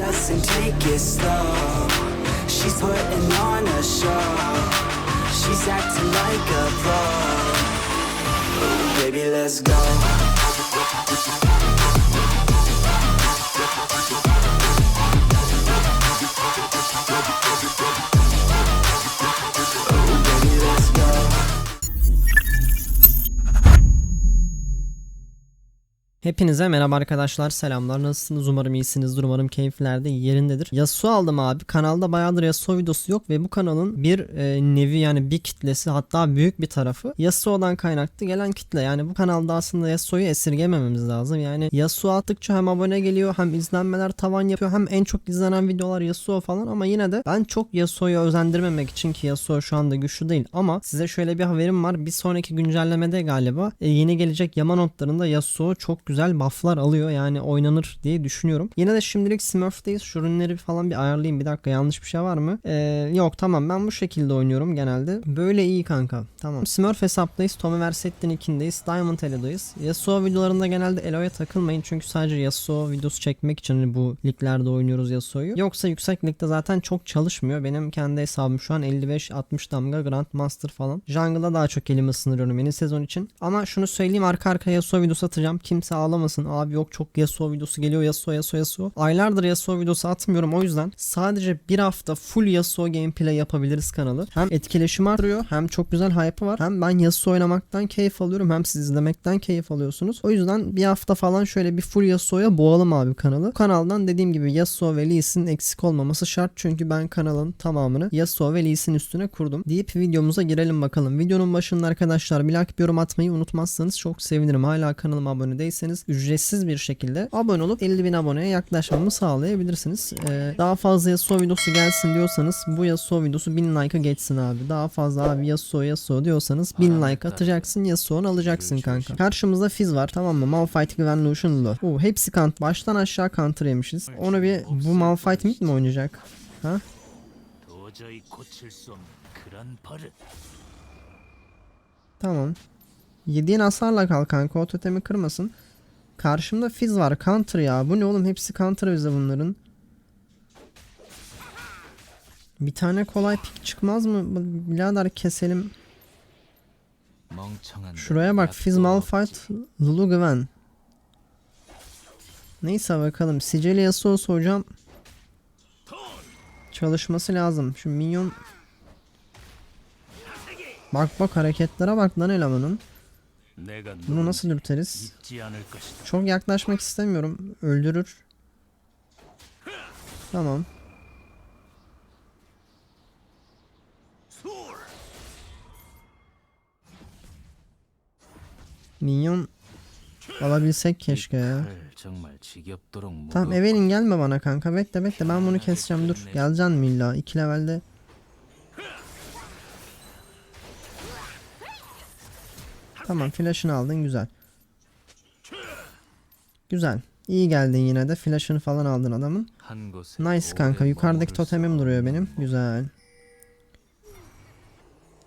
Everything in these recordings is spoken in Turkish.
Doesn't take it slow. She's putting on a show. She's acting like a pro. Baby, let's go. Hepinize merhaba arkadaşlar. Selamlar. Nasılsınız? Umarım iyisinizdir. Umarım keyifler de yerindedir. Yasuo aldım abi. Kanalda bayağıdır Yasuo videosu yok ve bu kanalın bir e, nevi yani bir kitlesi hatta büyük bir tarafı Yasuo'dan kaynaklı gelen kitle. Yani bu kanalda aslında Yasuo'yu esirgemememiz lazım. Yani Yasuo attıkça hem abone geliyor hem izlenmeler tavan yapıyor hem en çok izlenen videolar Yasuo falan. Ama yine de ben çok Yasuo'yu özendirmemek için ki Yasuo şu anda güçlü değil. Ama size şöyle bir haberim var. Bir sonraki güncellemede galiba e, yeni gelecek yama notlarında Yasuo çok güzel bufflar alıyor yani oynanır diye düşünüyorum. Yine de şimdilik Smurf'teyiz. Şu ürünleri falan bir ayarlayayım. Bir dakika yanlış bir şey var mı? Ee, yok tamam ben bu şekilde oynuyorum genelde. Böyle iyi kanka. Tamam. Smurf hesaptayız. Tommy Versettin 2'deyiz. Diamond Elo'dayız. Yasuo videolarında genelde Elo'ya takılmayın. Çünkü sadece Yasuo videosu çekmek için hani bu liglerde oynuyoruz Yasuo'yu. Yoksa yüksek ligde zaten çok çalışmıyor. Benim kendi hesabım şu an 55-60 damga Grandmaster falan. Jungle'a daha çok elimi sınırıyorum yeni sezon için. Ama şunu söyleyeyim arka arkaya Yasuo videosu atacağım. Kimse ağlamasın. Abi yok çok Yasuo videosu geliyor. Yasuo Yasuo Yasuo. Aylardır Yasuo videosu atmıyorum. O yüzden sadece bir hafta full Yasuo gameplay yapabiliriz kanalı. Hem etkileşim artıyor hem çok güzel hype'ı var. Hem ben Yasuo oynamaktan keyif alıyorum. Hem siz izlemekten keyif alıyorsunuz. O yüzden bir hafta falan şöyle bir full Yasuo'ya boğalım abi kanalı. Bu kanaldan dediğim gibi Yasuo ve Lee Sin eksik olmaması şart. Çünkü ben kanalın tamamını Yasuo ve Lee Sin üstüne kurdum. Deyip videomuza girelim bakalım. Videonun başında arkadaşlar bir like bir yorum atmayı unutmazsanız çok sevinirim. Hala kanalıma abone değilseniz isterseniz ücretsiz bir şekilde abone olup 50 bin aboneye yaklaşmamı sağlayabilirsiniz. Ee, daha fazla Yasuo videosu gelsin diyorsanız bu Yasuo videosu 1000 like'a geçsin abi. Daha fazla abi Yasuo Yasuo diyorsanız 1000 like atacaksın Yasuo'nu alacaksın kanka. Karşımızda Fizz var tamam mı? Malphite, Gwen, Lucian, Lu. Oo, hepsi kant. Baştan aşağı counter yemişiz. Onu bir bu Malphite mid mi oynayacak? Ha? Tamam. Yediğin hasarla kal kanka. O totemi kırmasın. Karşımda Fizz var. Counter ya. Bu ne oğlum? Hepsi counter bize bunların. Bir tane kolay pik çıkmaz mı? Birader keselim. Şuraya bak. Fizz Malphite, Lulu Gwen. Neyse bakalım. Sicili Yasuo'su hocam. Çalışması lazım. Şu minyon... Bak bak hareketlere bak lan elemanın. Bunu nasıl dürteriz? Çok yaklaşmak istemiyorum. Öldürür. Tamam. Minyon alabilsek keşke ya. Tamam Evelyn gelme bana kanka. Bekle bekle ben bunu keseceğim dur. Geleceksin milla. 2 levelde Tamam flash'ını aldın güzel. Güzel. İyi geldin yine de flash'ını falan aldın adamın. Nice kanka yukarıdaki totemim duruyor benim. Güzel.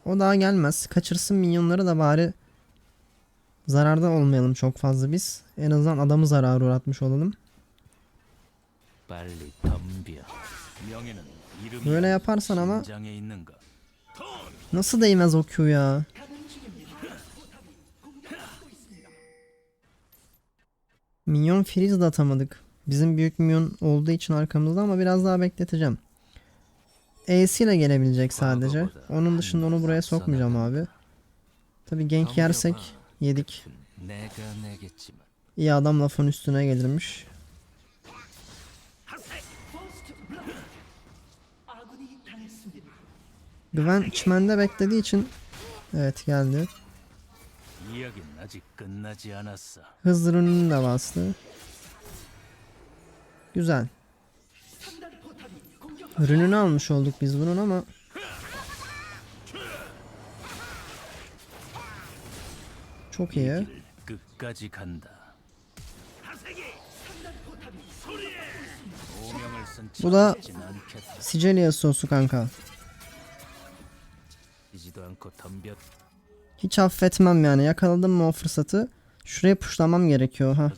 O daha gelmez. Kaçırsın minyonları da bari zararda olmayalım çok fazla biz. En azından adamı zarar uğratmış olalım. Böyle yaparsan ama Nasıl değmez o Q ya? Minyon freeze de atamadık. Bizim büyük minyon olduğu için arkamızda ama biraz daha bekleteceğim. E'si ile gelebilecek sadece. Onun dışında onu buraya sokmayacağım abi. Tabi genk yersek yedik. İyi adam lafın üstüne gelirmiş. Güven çimende beklediği için Evet geldi. Hızlı'nın davası. Güzel. Rününü almış olduk biz bunun ama Çok iyi. Bu da Sicilya sosu kanka. Hiç affetmem yani. Yakaladım mı o fırsatı? Şuraya puşlamam gerekiyor ha.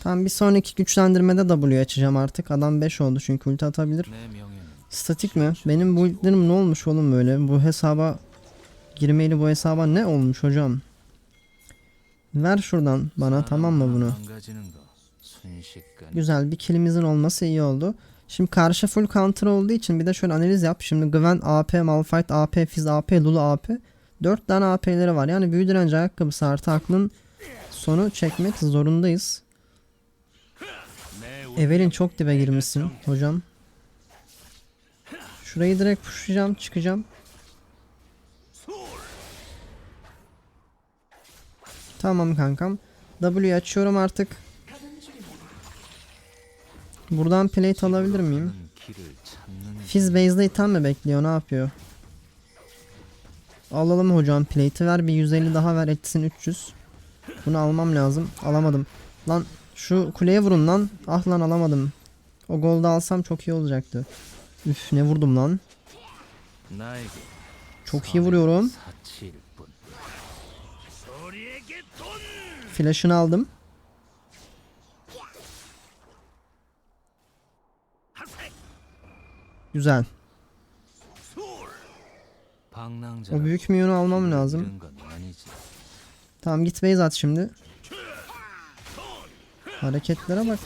Tam bir sonraki güçlendirmede W açacağım artık. Adam 5 oldu çünkü ulti atabilir. Statik mi? Benim bu ultilerim ne olmuş oğlum böyle? Bu hesaba girmeyli bu hesaba ne olmuş hocam? Ver şuradan bana tamam mı bunu? Hani. Güzel bir kilimizin olması iyi oldu. Şimdi karşı full counter olduğu için bir de şöyle analiz yap. Şimdi Gwen AP, Malphite AP, Fizz AP, Lulu AP. 4 tane AP'leri var. Yani büyü direnci ayakkabısı artı aklın sonu çekmek zorundayız. Evelin çok dibe girmişsin hocam. Şurayı direkt pushlayacağım çıkacağım. Tamam kankam. W açıyorum artık. Buradan plate alabilir miyim? Fizz base'de item mi bekliyor? Ne yapıyor? Alalım hocam plate'i ver. Bir 150 daha ver. Etsin 300. Bunu almam lazım. Alamadım. Lan şu kuleye vurun lan. Ah lan alamadım. O golda alsam çok iyi olacaktı. Üf ne vurdum lan. Çok iyi vuruyorum. Flash'ını aldım. Güzel. O büyük milyonu almam lazım. Tamam git base at şimdi. Hareketlere bak.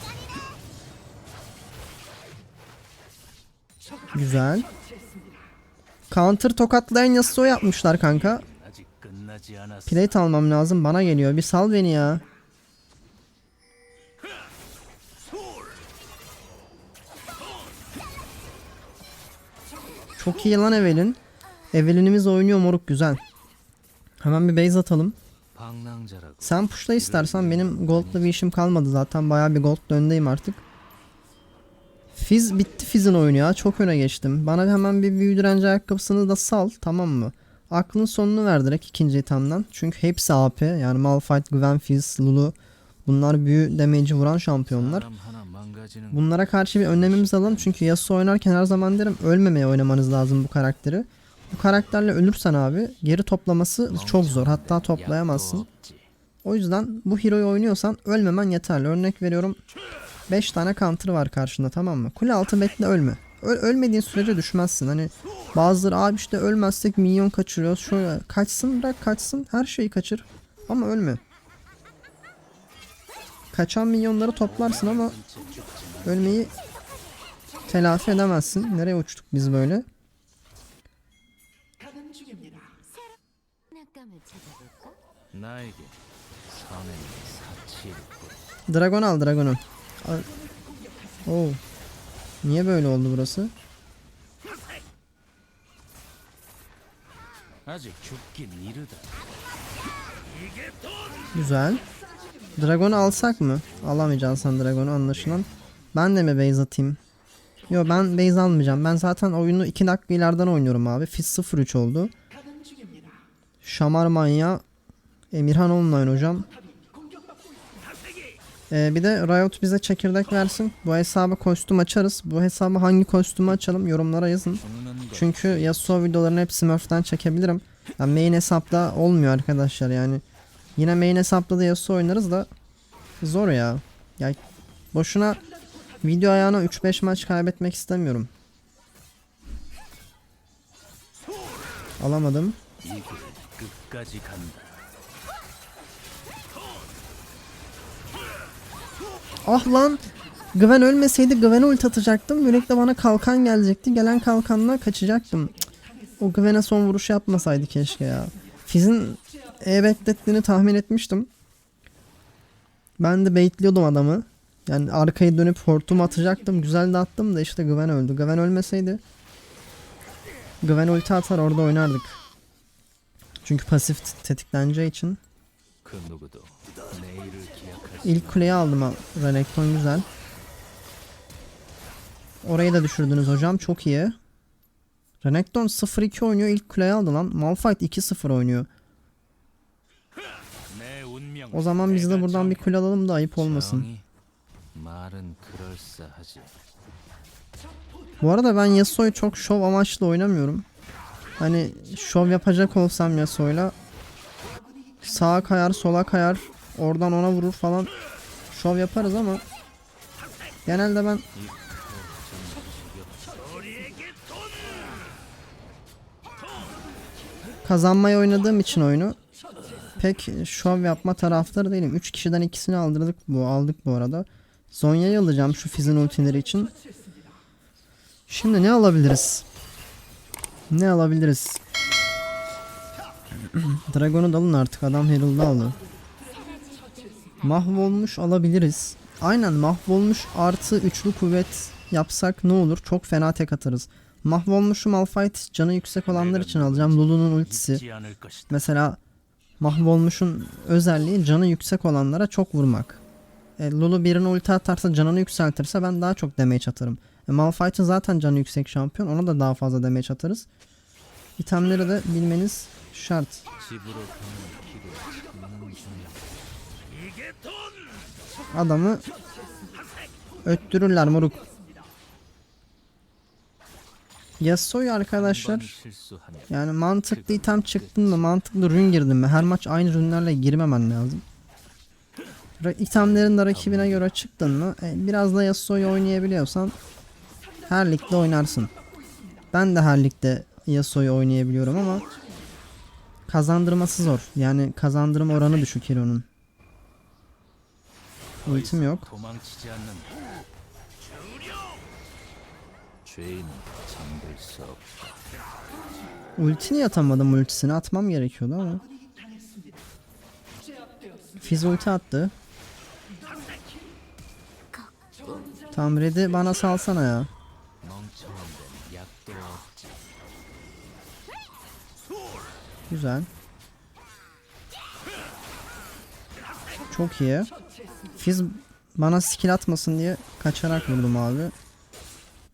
Güzel. Counter tokatlayan yasuo yapmışlar kanka. Plate almam lazım bana geliyor. Bir sal beni ya. Çok iyi lan Evelin. Evelin'imiz oynuyor moruk güzel. Hemen bir base atalım. Sen pushla istersen benim gold'la bir işim kalmadı zaten. Baya bir gold öndeyim artık. Fiz bitti Fiz'in oyunu ya. Çok öne geçtim. Bana hemen bir büyü direnci ayakkabısını da sal tamam mı? Aklın sonunu ver direkt ikinci itemden. Çünkü hepsi AP. Yani Malphite, Gwen, Fizz, Lulu, Bunlar büyü damage'i vuran şampiyonlar. Bunlara karşı bir önlemimizi alalım çünkü Yasuo oynarken her zaman derim ölmemeye oynamanız lazım bu karakteri. Bu karakterle ölürsen abi geri toplaması çok zor hatta toplayamazsın. O yüzden bu hero'yu oynuyorsan ölmemen yeterli. Örnek veriyorum 5 tane counter var karşında tamam mı? Kule altı bekle ölme. Öl ölmediğin sürece düşmezsin. Hani bazıları abi işte ölmezsek minyon kaçırıyoruz. Şöyle kaçsın bırak kaçsın her şeyi kaçır. Ama ölme kaçan minyonları toplarsın ama ölmeyi telafi edemezsin. Nereye uçtuk biz böyle? Dragon al dragonu. Al. Niye böyle oldu burası? Güzel. Dragon'u alsak mı? Alamayacağız sen Dragon'u anlaşılan. Ben de mi base atayım? Yo ben base almayacağım. Ben zaten oyunu 2 dakika ileriden oynuyorum abi. Fizz 03 oldu. Şamar manya. Emirhan online hocam. Ee, bir de Riot bize çekirdek versin. Bu hesaba kostüm açarız. Bu hesabı hangi kostümü açalım yorumlara yazın. Çünkü Yasuo videolarını hep Smurf'tan çekebilirim. Yani main hesapta olmuyor arkadaşlar yani. Yine main hesapla da Yasuo oynarız da zor ya. Ya boşuna video ayağına 3-5 maç kaybetmek istemiyorum. Alamadım. Ah lan! Gwen ölmeseydi Gwen'e ult atacaktım. Yürekle bana kalkan gelecekti. Gelen kalkanla kaçacaktım. Cık. O Gwen'e son vuruş yapmasaydı keşke ya. Fiz'in e-beklettiğini tahmin etmiştim. Ben de bekliyordum adamı. Yani arkaya dönüp hortumu atacaktım. Güzel de attım da işte Gwen öldü. Gwen ölmeseydi Gwen ulti atar orada oynardık. Çünkü pasif tetikleneceği için. İlk kuleyi aldım. Renekton güzel. Orayı da düşürdünüz hocam. Çok iyi. Renekton 0-2 oynuyor. İlk kuleyi aldı lan. Malphite 2-0 oynuyor. O zaman biz de buradan bir kule alalım da ayıp olmasın. Bu arada ben Yasuo'yu çok şov amaçlı oynamıyorum. Hani şov yapacak olsam Yasuo'yla sağa kayar, sola kayar, oradan ona vurur falan şov yaparız ama genelde ben kazanmayı oynadığım için oyunu pek şov yapma taraftarı değilim. 3 kişiden ikisini aldırdık bu aldık bu arada. Zonya'yı alacağım şu Fizz'in ultileri için. Şimdi ne alabiliriz? Ne alabiliriz? Dragon'u da alın artık adam Herald'ı aldı. Mahvolmuş alabiliriz. Aynen mahvolmuş artı üçlü kuvvet yapsak ne olur? Çok fena tek atarız. Mahvolmuşu Malphite canı yüksek olanlar için alacağım. Lulu'nun ultisi. Mesela mahvolmuşun özelliği canı yüksek olanlara çok vurmak. E, Lulu birine ulti atarsa canını yükseltirse ben daha çok damage atarım. E, Malphite'ın zaten canı yüksek şampiyon. Ona da daha fazla damage atarız. İtemleri de bilmeniz şart. Adamı öttürürler moruk. Yasuo'yu arkadaşlar yani mantıklı item çıktın mı mantıklı rün girdin mi her maç aynı rünlerle girmemen lazım. İtemlerin de rakibine göre çıktın mı e, biraz da Yasuo'yu oynayabiliyorsan her ligde oynarsın. Ben de her ligde Yasuo'yu oynayabiliyorum ama kazandırması zor. Yani kazandırma oranı düşük Hero'nun. Ultim yok. 도망치지 않는다. 죄인은 잠들 수 없다. Ultini atamadım ultisini atmam gerekiyordu ama. Fizz ulti attı. Tam red'i bana salsana ya. 멍청한 데는 약도 없지. Güzel. Çok iyi. Fizz bana skill atmasın diye kaçarak vurdum abi.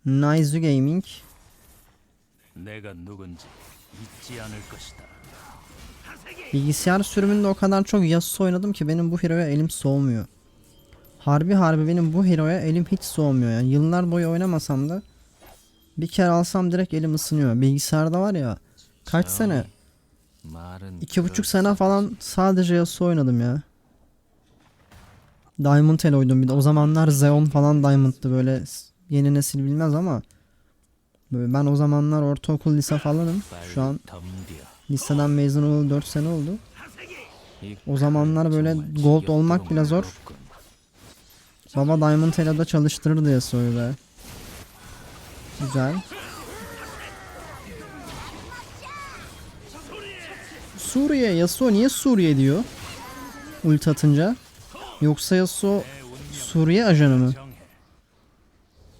Naizu Gaming. 내가 누군지 잊지 않을 것이다. Bilgisayar sürümünde o kadar çok Yasuo oynadım ki benim bu hero'ya elim soğumuyor. Harbi harbi benim bu hero'ya elim hiç soğumuyor yani. Yıllar boyu oynamasam da bir kere alsam direkt elim ısınıyor. Bilgisayarda var ya kaç sene? 말은 iki buçuk 그럴 sene falan sadece Yasuo oynadım ya. Diamond el oynadım bir de. O zamanlar Zeon falan Diamond'dı böyle s- yeni nesil bilmez ama ben o zamanlar ortaokul lise falanım. Şu an liseden mezun olalı 4 sene oldu. O zamanlar böyle gold olmak bile zor. Baba Diamond Hella'da çalıştırırdı Yasuo'yu be. Güzel. Suriye Yasuo niye Suriye diyor? Ulti atınca. Yoksa Yasuo Suriye ajanı mı?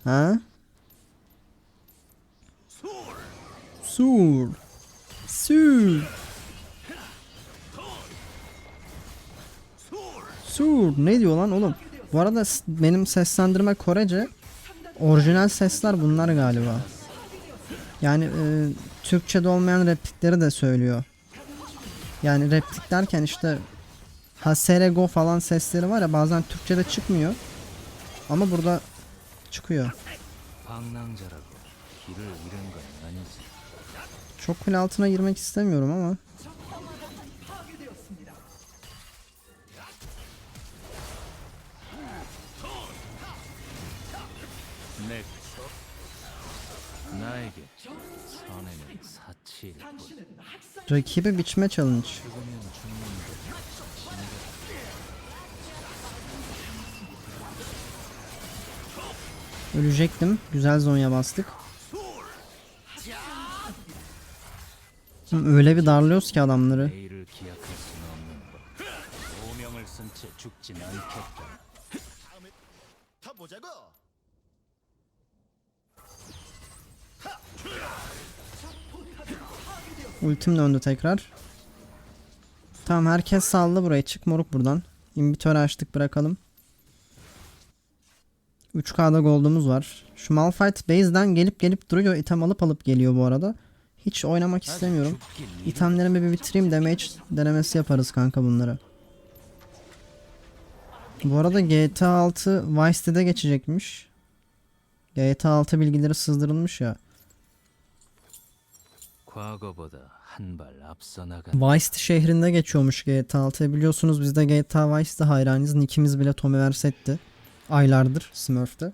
Ha? Sur. Sur. Sur. Ne diyor lan oğlum? Bu arada benim seslendirme Korece. Orijinal sesler bunlar galiba. Yani e, Türkçe'de olmayan replikleri de söylüyor. Yani replik derken işte Haserego falan sesleri var ya bazen Türkçe'de çıkmıyor. Ama burada çıkıyor. Çok fil altına girmek istemiyorum ama. Rakibi biçme challenge. Ölecektim. Güzel zonya bastık. Öyle bir darlıyoruz ki adamları. Ultim döndü tekrar. Tamam herkes sallı buraya. Çık moruk buradan. İmbitörü açtık bırakalım. 3K'da goldumuz var. Şu Malphite base'den gelip gelip duruyor. item alıp alıp geliyor bu arada. Hiç oynamak istemiyorum. İtemlerimi bir bitireyim. Damage denemesi yaparız kanka bunları. Bu arada GTA 6 Vice City'de geçecekmiş. GTA 6 bilgileri sızdırılmış ya. Vice şehrinde geçiyormuş GTA 6. Biliyorsunuz biz de GTA Vice'de hayranıyız. Nickimiz bile Tommy Verset'ti aylardır Smurf'te.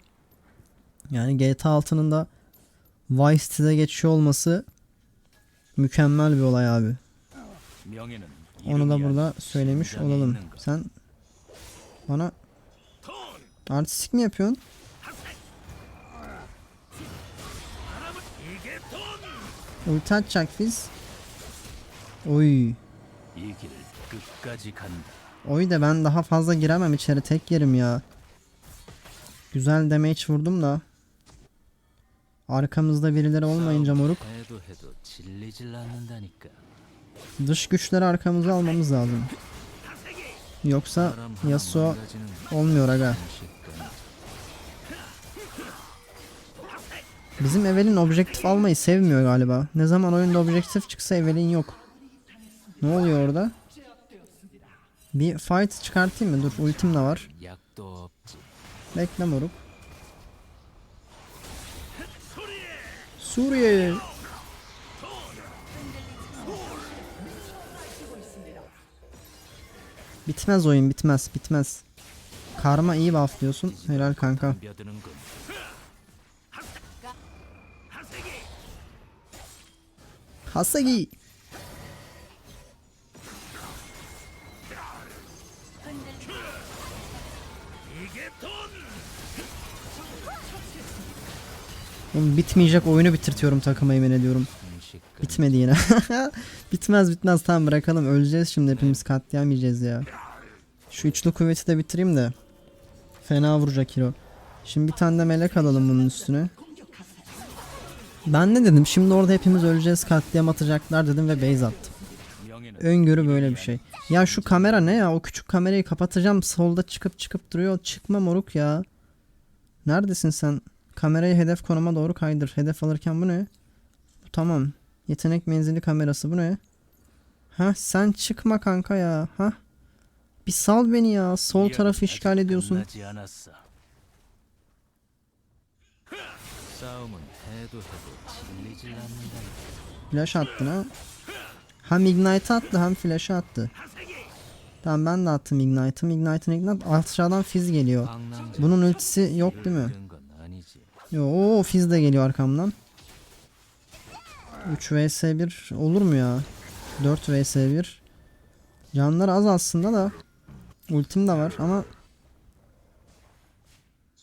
Yani GTA 6'nın da Vice City'de geçiyor olması mükemmel bir olay abi. Onu da burada söylemiş olalım. Sen bana artistik mi yapıyorsun? Ulti atacak biz. Oy. Oy da ben daha fazla giremem içeri tek yerim ya. Güzel damage vurdum da. Arkamızda birileri olmayınca moruk. Dış güçleri arkamıza almamız lazım. Yoksa Yasuo olmuyor aga. Bizim Evelin objektif almayı sevmiyor galiba. Ne zaman oyunda objektif çıksa Evelin yok. Ne oluyor orada? Bir fight çıkartayım mı? Dur ultim de var. Bekle moruk. Suriye. Bitmez oyun bitmez bitmez. Karma iyi buff diyorsun. Helal kanka. Hasagi. Bitmeyecek oyunu bitirtiyorum takıma yemin ediyorum. Bitmedi yine. bitmez bitmez tamam bırakalım öleceğiz şimdi hepimiz katliam yiyeceğiz ya. Şu üçlü kuvveti de bitireyim de. Fena vuracak hero. Şimdi bir tane de melek alalım bunun üstüne. Ben ne dedim şimdi orada hepimiz öleceğiz katliam atacaklar dedim ve base attım. Öngörü böyle bir şey. Ya şu kamera ne ya o küçük kamerayı kapatacağım solda çıkıp çıkıp duruyor çıkma moruk ya. Neredesin sen? Kamerayı hedef konuma doğru kaydır. Hedef alırken bu ne? Bu tamam. Yetenek menzili kamerası bu ne? Ha sen çıkma kanka ya. Ha? Bir sal beni ya. Sol tarafı işgal ediyorsun. Flash attın ha. Hem Ignite attı hem Flash'ı attı. Tamam ben de attım Ignite'ım. Ignite'ın Ignite aşağıdan Fizz geliyor. Bunun ultisi yok değil mi? Yo, Fizz de geliyor arkamdan. 3 vs 1 olur mu ya? 4 vs 1. Canlar az aslında da. Ultim de var ama.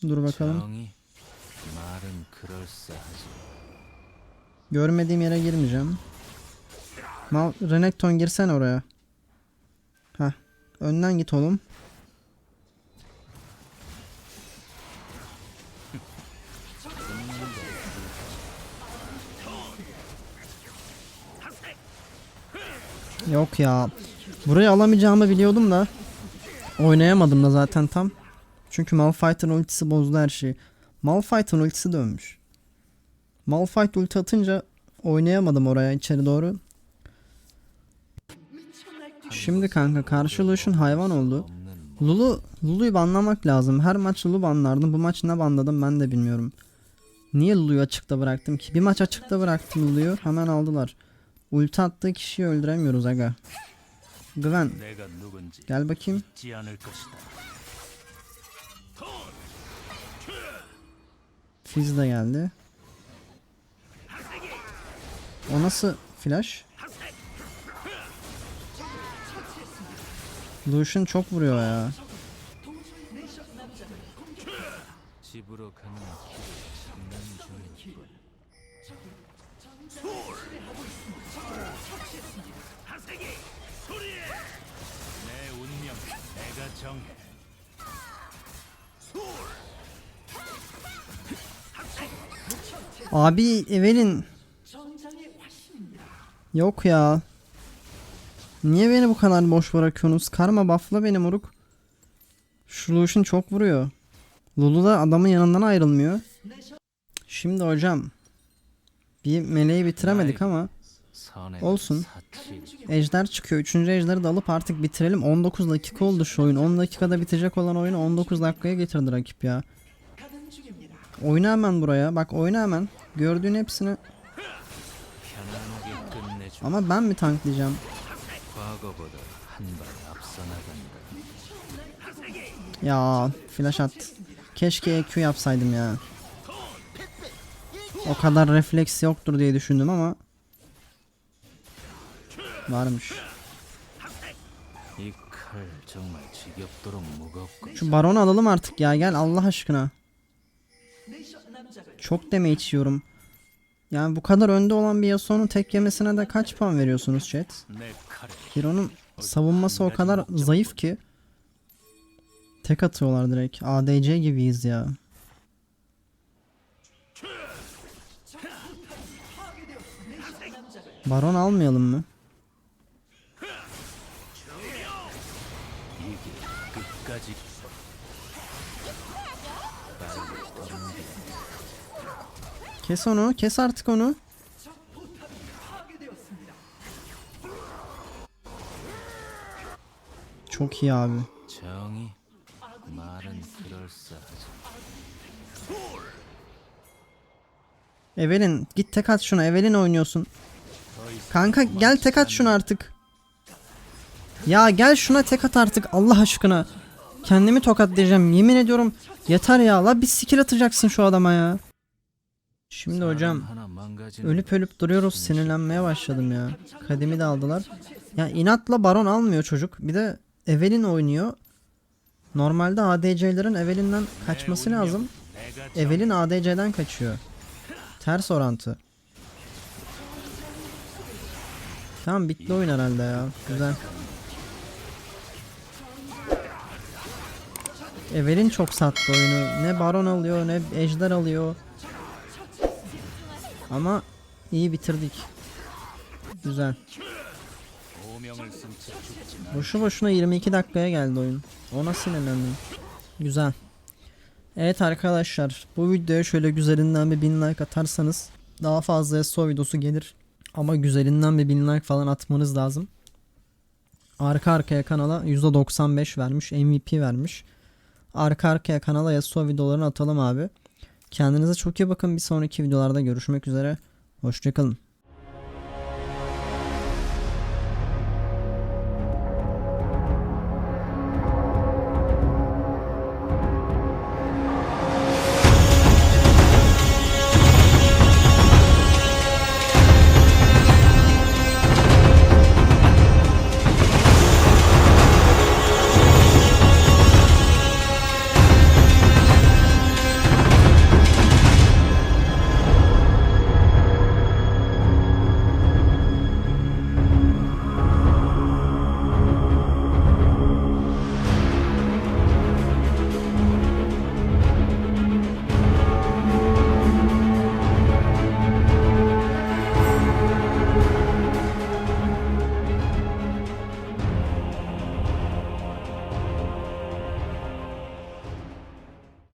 Dur bakalım. Görmediğim yere girmeyeceğim. Mal Renekton girsen oraya. Ha, önden git oğlum. Yok ya. Burayı alamayacağımı biliyordum da. Oynayamadım da zaten tam. Çünkü Malphite'ın ultisi bozdu her şeyi. Malphite'ın ultisi dönmüş. Malphite ulti atınca oynayamadım oraya içeri doğru. Şimdi kanka karşı Lucian hayvan oldu. Lulu, Lulu'yu banlamak lazım. Her maç Lulu banlardım. Bu maç ne banladım ben de bilmiyorum. Niye Lulu'yu açıkta bıraktım ki? Bir maç açıkta bıraktım Lulu'yu. Hemen aldılar. Ulti attığı kişiyi öldüremiyoruz aga. Güven. Gel bakayım. Fizz de geldi. O nasıl flash? Lucian çok vuruyor ya. 정해 Abi Evelin. Yok ya. Niye beni bu kadar boş bırakıyorsunuz? Karma buffla beni moruk. Şu Lucian çok vuruyor. Lulu da adamın yanından ayrılmıyor. Şimdi hocam. Bir meleği bitiremedik ama. Olsun. Ejder çıkıyor. Üçüncü ejderi de alıp artık bitirelim. 19 dakika oldu şu oyun. 10 dakikada bitecek olan oyunu 19 dakikaya getirdi rakip ya. Oyna hemen buraya. Bak oyna hemen. Gördüğün hepsini. Ama ben mi tanklayacağım? Ya flash at. Keşke EQ yapsaydım ya. O kadar refleks yoktur diye düşündüm ama Varmış. Şu baronu alalım artık ya gel Allah aşkına. Çok deme içiyorum. Yani bu kadar önde olan bir Yasuo'nun tek yemesine de kaç puan veriyorsunuz chat? Hiro'nun savunması o kadar zayıf ki. Tek atıyorlar direkt. ADC gibiyiz ya. Baron almayalım mı? Kes onu. Kes artık onu. Çok iyi abi. Evelin git tek at şuna. Evelin oynuyorsun. Kanka gel tek at şunu artık. Ya gel şuna tek at artık Allah aşkına. Kendimi tokatlayacağım yemin ediyorum. Yeter ya la bir skill atacaksın şu adama ya. Şimdi hocam ölüp ölüp duruyoruz sinirlenmeye başladım ya. Kademi de aldılar. Ya inatla baron almıyor çocuk. Bir de Evelyn oynuyor. Normalde ADC'lerin Evelyn'den kaçması lazım. Evelyn ADC'den kaçıyor. Ters orantı. Tamam bitti oyun herhalde ya. Güzel. Evelyn çok sattı oyunu. Ne baron alıyor ne ejder alıyor. Ama iyi bitirdik. Güzel. Boşu boşuna 22 dakikaya geldi oyun. Ona sinirlendim. Güzel. Evet arkadaşlar bu videoya şöyle güzelinden bir bin like atarsanız daha fazla SO videosu gelir. Ama güzelinden bir bin like falan atmanız lazım. Arka arkaya kanala %95 vermiş MVP vermiş. Arka arkaya kanala SO videolarını atalım abi. Kendinize çok iyi bakın. Bir sonraki videolarda görüşmek üzere. Hoşçakalın.